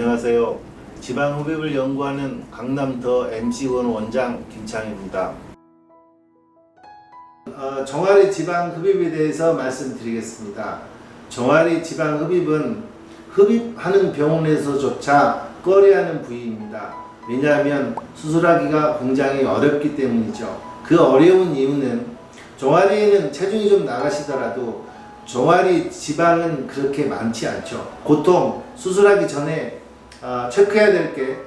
안녕하세요. 지방 흡입을 연구하는 강남 더 MC원 원장 김창입니다. 어, 종아리 지방 흡입에 대해서 말씀드리겠습니다. 종아리 지방 흡입은 흡입하는 병원에서조차 꺼려하는 부위입니다. 왜냐하면 수술하기가 굉장히 어렵기 때문이죠. 그 어려운 이유는 종아리에는 체중이 좀 나가시더라도 종아리 지방은 그렇게 많지 않죠. 보통 수술하기 전에 어, 체크해야 될게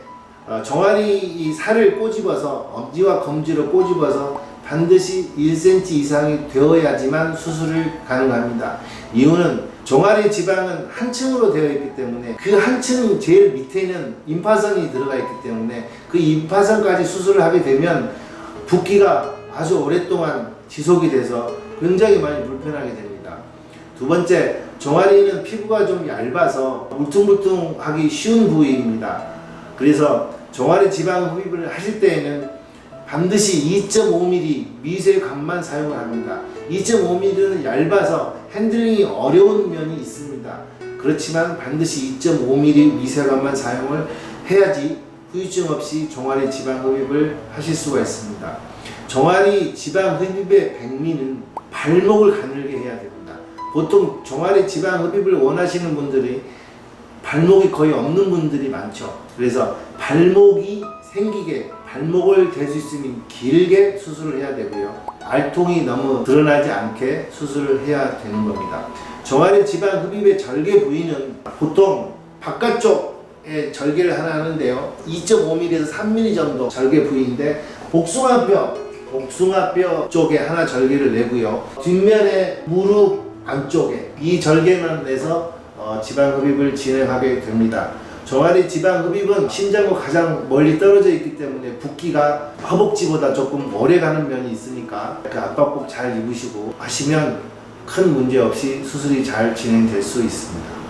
어, 종아리 이 살을 꼬집어서 엄지와 검지로 꼬집어서 반드시 1cm 이상이 되어야지만 수술을 가능합니다. 이유는 종아리 지방은 한 층으로 되어 있기 때문에 그 한 층 제일 밑에는 임파선이 들어가 있기 때문에 그 임파선까지 수술을 하게 되면 붓기가 아주 오랫동안 지속이 돼서 굉장히 많이 불편하게 됩니다. 두 번째, 종아리는 피부가 좀 얇아서 울퉁불퉁하기 쉬운 부위입니다. 그래서 종아리 지방 흡입을 하실 때에는 반드시 2.5mm 미세감만 사용을 합니다. 2.5mm는 얇아서 핸들링이 어려운 면이 있습니다. 그렇지만 반드시 2.5mm 미세감만 사용을 해야지 후유증 없이 종아리 지방 흡입을 하실 수가 있습니다. 종아리 지방 흡입의 백미는 발목을 가늘게 해야 됩니다. 보통 종아리 지방 흡입을 원하시는 분들이 발목이 거의 없는 분들이 많죠. 그래서 발목이 생기게 발목을 댈 수 있으면 길게 수술을 해야 되고요. 알통이 너무 드러나지 않게 수술을 해야 되는 겁니다. 종아리 지방 흡입의 절개 부위는 보통 바깥쪽에 절개를 하나 하는데요. 2.5mm에서 3mm 정도 절개 부위인데 복숭아뼈 복숭아뼈 쪽에 하나 절개를 내고요. 뒷면에 무릎 안쪽에 이 절개만 내서 어, 지방 흡입을 진행하게 됩니다. 종아리 지방 흡입은 심장과 가장 멀리 떨어져 있기 때문에 붓기가 허벅지보다 조금 오래 가는 면이 있으니까 그 압박복 잘 입으시고 하시면 큰 문제 없이 수술이 잘 진행될 수 있습니다.